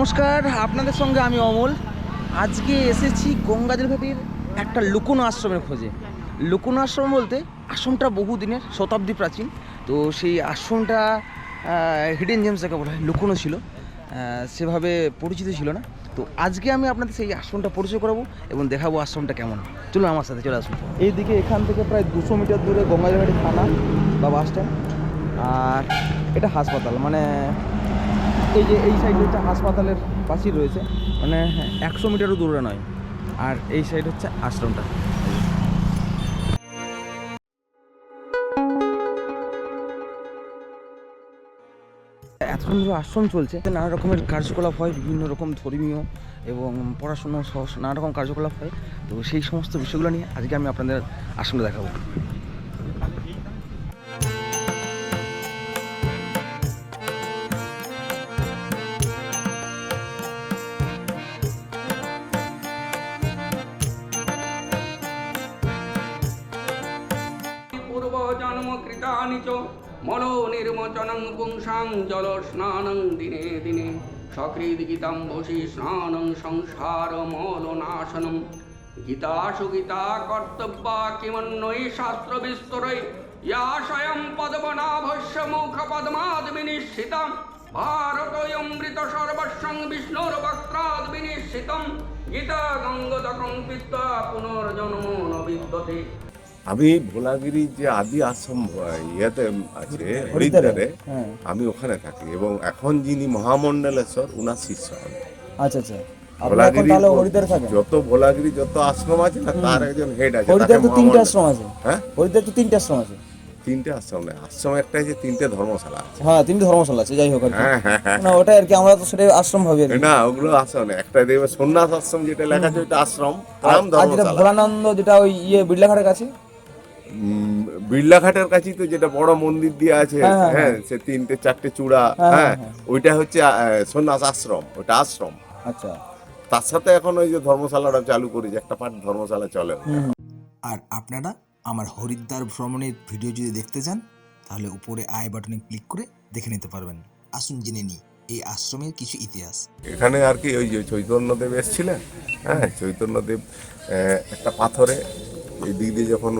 নমস্কার, আপনাদের সঙ্গে আমি অমল। আজকে এসেছি গঙ্গাজল ঘাটির একটা লুকোনো আশ্রমের খোঁজে। লুকোনো আশ্রম বলতে আশ্রমটা বহুদিনের, শতাব্দী প্রাচীন। তো সেই আশ্রমটা হিডেন জেমস যাকে বলা হয় লুকোনো ছিল। সেভাবে পরিচিত ছিল না। তো আজকে আমি আপনাদের সেই আশ্রমটা পরিচয় করাবো এবং দেখাবো আশ্রমটা কেমন। চলুন আমার সাথে চলে আসুন। এইদিকে এখান থেকে প্রায় দুশো মিটার দূরে গঙ্গাজলঘাটি থানা বা বাস স্ট্যান্ড আর এটা হাসপাতাল মানে এই যে এই সাইড হচ্ছে হাসপাতালের পাশেই রয়েছে মানে একশো মিটারও দূরে নয়। আর এই সাইড হচ্ছে আশ্রমটা। এতক্ষণ ধরে আশ্রম চলছে, নানা রকমের কার্যকলাপ হয়, বিভিন্ন রকম ধর্মীয় এবং পড়াশুনো সহ নানা রকম কার্যকলাপ হয়। তো সেই সমস্ত বিষয়গুলো নিয়ে আজকে আমি আপনাদের আশ্রমটা দেখাবো। পানি চ মল নির্মচনং পুংসাং জল স্নানং দিনে দিনে সকৃদ গীতাম বসি স্নানং সংসার মল নাশনম গীতাসু গীতা কর্তব্যা কিমন্নয়ী শাস্ত্র বিস্তরই ইয়া স্বয়ং পদ্মনাভস্য মুখ সর্বস্বং বিষ্ণুর গীতা পুনর্জন্ম নবিদ্যতে আমি ভোলাগিরি যে আদি আশ্রম ইয়েতে আছে হরিদ্বারে। হ্যাঁ। আমি ওখানে থাকি এবং এখন যিনি মহামণ্ডলেশ্বর উনার শিষ্য আমি। আচ্ছা আচ্ছা। ভোলাগিরি যত ভোলাগিরি যত আশ্রম আছে না তার একজন হেড আছে হরিদ্বার তো তিনটে আশ্রম আছে। হ্যাঁ? হরিদ্বার তো তিনটে আশ্রম আছে। তিনটে আশ্রম নেই আশ্রম একটা আছে তিনটে ধর্মশালা আছে। হ্যাঁ তিনটে ধর্মশালা আছে যাই হোক হ্যাঁ হ্যাঁ হ্যাঁ। না আর কি আমরা তো সেটা আশ্রম ভাবি না ওগুলো আশ্রম একটা দেখবে সন্ন্যাস আশ্রম যেটা লেখা আছে আশ্রম রাম যেটা ধর্মশালা। ভোলানন্দ যেটা ওই ইয়ে বিড়লাঘাটের কাছে? বিড়লাঘাটের কাছেই তো যেটা বড় মন্দির দিয়ে আছে হ্যাঁ, হ্যাঁ, হ্যাঁ সে তিনটে চারটে চূড়া হ্যাঁ, হ্যাঁ হ্যাঁ, ওইটা হচ্ছে সন্ন্যাস আশ্রম ওটা আশ্রম। আচ্ছা। তার সাথে এখন ওই যে ধর্মশালাটা চালু করেছে একটা পার্ট ধর্মশালা চলে আর আপনারা আমার হরিদ্বার ভ্রমণের ভিডিও যদি দেখতে চান তাহলে উপরে আই বাটনে ক্লিক করে দেখে নিতে পারবেন। আসুন জেনে নিই এই আশ্রমের কিছু ইতিহাস। এখানে আর কি ওই যে চৈতন্যদেব এসেছিলেন হ্যাঁ চৈতন্যদেব আহ, একটা পাথরে এই দিক দিয়ে যখন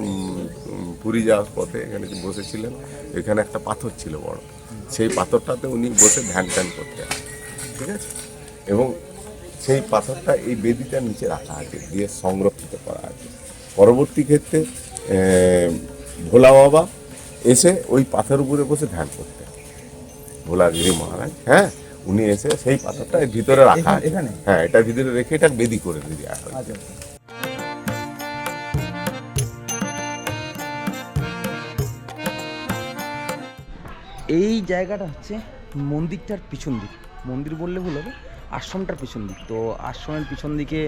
পুরী যাওয়ার পথে এখানে বসেছিলেন এখানে একটা পাথর ছিল বড়। সেই পাথরটাতে উনি বসে ধ্যান ট্যান করতেন ঠিক আছে? এবং সেই পাথরটা এই বেদিটার নিচে রাখা আছে দিয়ে সংরক্ষিত করা আছে। পরবর্তী ক্ষেত্রে ভোলা বাবা এসে ওই পাথর উপরে বসে ধ্যান করতেন। ভোলাগিরি মহারাজ হ্যাঁ? উনি এসে সেই পাথরটা ভিতরে রাখা এখানে- হ্যাঁ এটা ভিতরে রেখে এটা বেদি করে দিয়ে দেওয়া এই জায়গাটা হচ্ছে মন্দিরটার পিছন দিক। মন্দির বললে ভুল হবে, আশ্রমটার পিছন দিক। তো আশ্রমের পিছন দিকে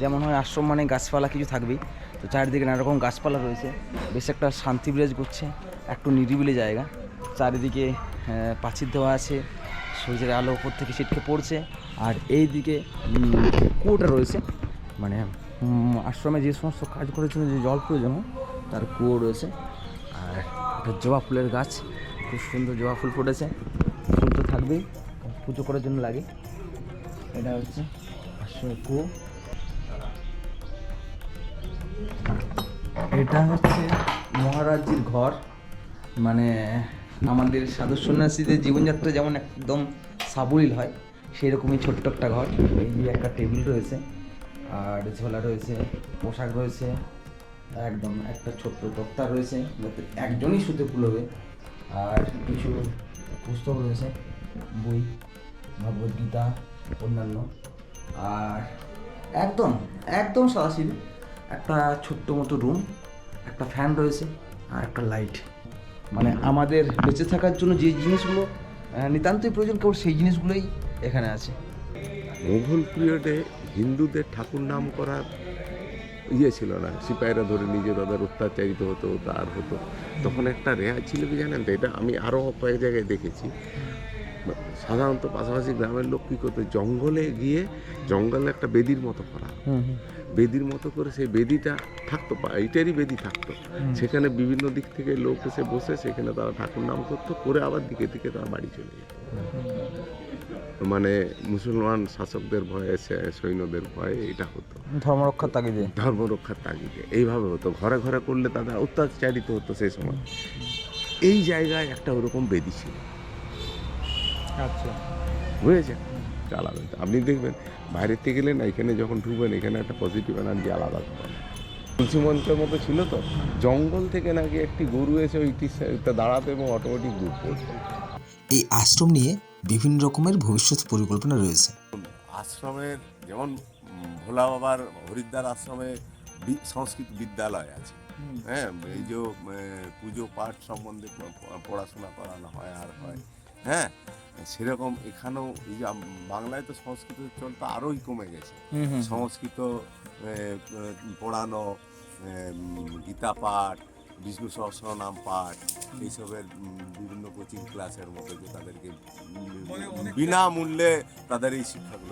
যেমন হয় আশ্রম মানে গাছপালা কিছু থাকবেই। তো চারিদিকে নানা রকম গাছপালা রয়েছে। বেশ একটা শান্তি বিরাজ করছে, একটু নিরিবিলি জায়গা। চারিদিকে পাঁচির দেওয়া আছে, সূর্যের আলো ওপর থেকে ছিটকে পড়ছে। আর এই দিকে কুয়োটা রয়েছে। মানে আশ্রমে যে সমস্ত কাজ করার জন্য যে জল প্রয়োজন তার কুয়ো রয়েছে। আর একটা জবা ফুলের গাছ। খুব সুন্দর জবা ফুল ফুটেছে। ফুল তো থাকবেই। পুজো করার জন্য লাগে। এটা হচ্ছে এটা হচ্ছে মহারাজজির ঘর। মানে আমাদের সাধু সন্ন্যাসীদের জীবনযাত্রা যেমন একদম সাবলীল হয় সেই রকমই ছোট্ট একটা ঘর। এই যে একটা টেবিল রয়েছে, আর ঝোলা রয়েছে, পোশাক রয়েছে, একদম একটা ছোট্ট তক্তা রয়েছে, যাতে একজনই শুতে কুলোবে আর কিছু পুস্তক রয়েছে, বই ভগবদ্গীতা অন্যান্য। আর একদম একদম সাদাসিধে। একটা ছোট্ট মতো রুম একটা ফ্যান রয়েছে আর একটা লাইট মানে আমাদের বেঁচে থাকার জন্য যে জিনিসগুলো নিতান্তই প্রয়োজন, কেবল সেই জিনিসগুলোই এখানে আছে। মুঘল পিরিয়ডে হিন্দুদের ঠাকুর নাম করার ইয়ে ছিল না সিপাহীরা ধরে নিজে তাদের অত্যাচারিত হতো তার হতো। তখন একটা রেহাই ছিল কি জানেন তো? এটা আমি আরও কয়েক জায়গায় দেখেছি। সাধারণত পাশাপাশি গ্রামের লোক কী করতো? জঙ্গলে গিয়ে জঙ্গলে একটা বেদির মতো করা। বেদির মতো করে সেই বেদিটা থাকতো এইটারই বেদি থাকতো। সেখানে বিভিন্ন দিক থেকে লোক এসে বসে সেখানে তারা ঠাকুর নাম করতো করে আবার দিকে দিকে তারা বাড়ি চলে যেত। মানে মুসলমান শাসকদের ভয়ে সে- সৈন্যদের ভয়ে এটা হতো। ধর্মরক্ষার তাগিদে? ধর্ম রক্ষার তাগিদে এইভাবে হতো। ঘরে ঘরে করলে তাদের অত্যাচারিত হতো সেই সময়। এই জায়গায় একটা ওরকম বেদি ছিল। আচ্ছা। বুঝেছে আলাদা আপনি দেখবেন বাইরের থেকে গেলে না এখানে যখন ঢুকবেন এখানে একটা পজিটিভ এনার্জি আলাদা পাবেন তুলসী মঞ্চের মতো ছিল তো। জঙ্গল থেকে নাকি একটি গরু এসে ওইটি দাঁড়াতো এবং অটোমেটিক পড়তো এই আশ্রম নিয়ে বিভিন্ন রকমের ভবিষ্যৎ পরিকল্পনা রয়েছে। আশ্রমের যেমন ভোলা বাবার হরিদ্বার আশ্রমে সংস্কৃত বিদ্যালয় আছে। হ্যাঁ এই যে পুজো পাঠ সম্বন্ধে পড়াশোনা করানো হয় আর হয়। হ্যাঁ সেরকম এখানেও এই যে বাংলায় তো সংস্কৃত চল তো আরোই কমে গেছে। সংস্কৃত পড়ানো গীতা পাঠ বিষ্ণু সহস্রনাম পাঠ এইসবের বিভিন্ন কোচিং ক্লাসের মতো যে তাদেরকে বিনামূল্যে তাদের এই দিচ্ছে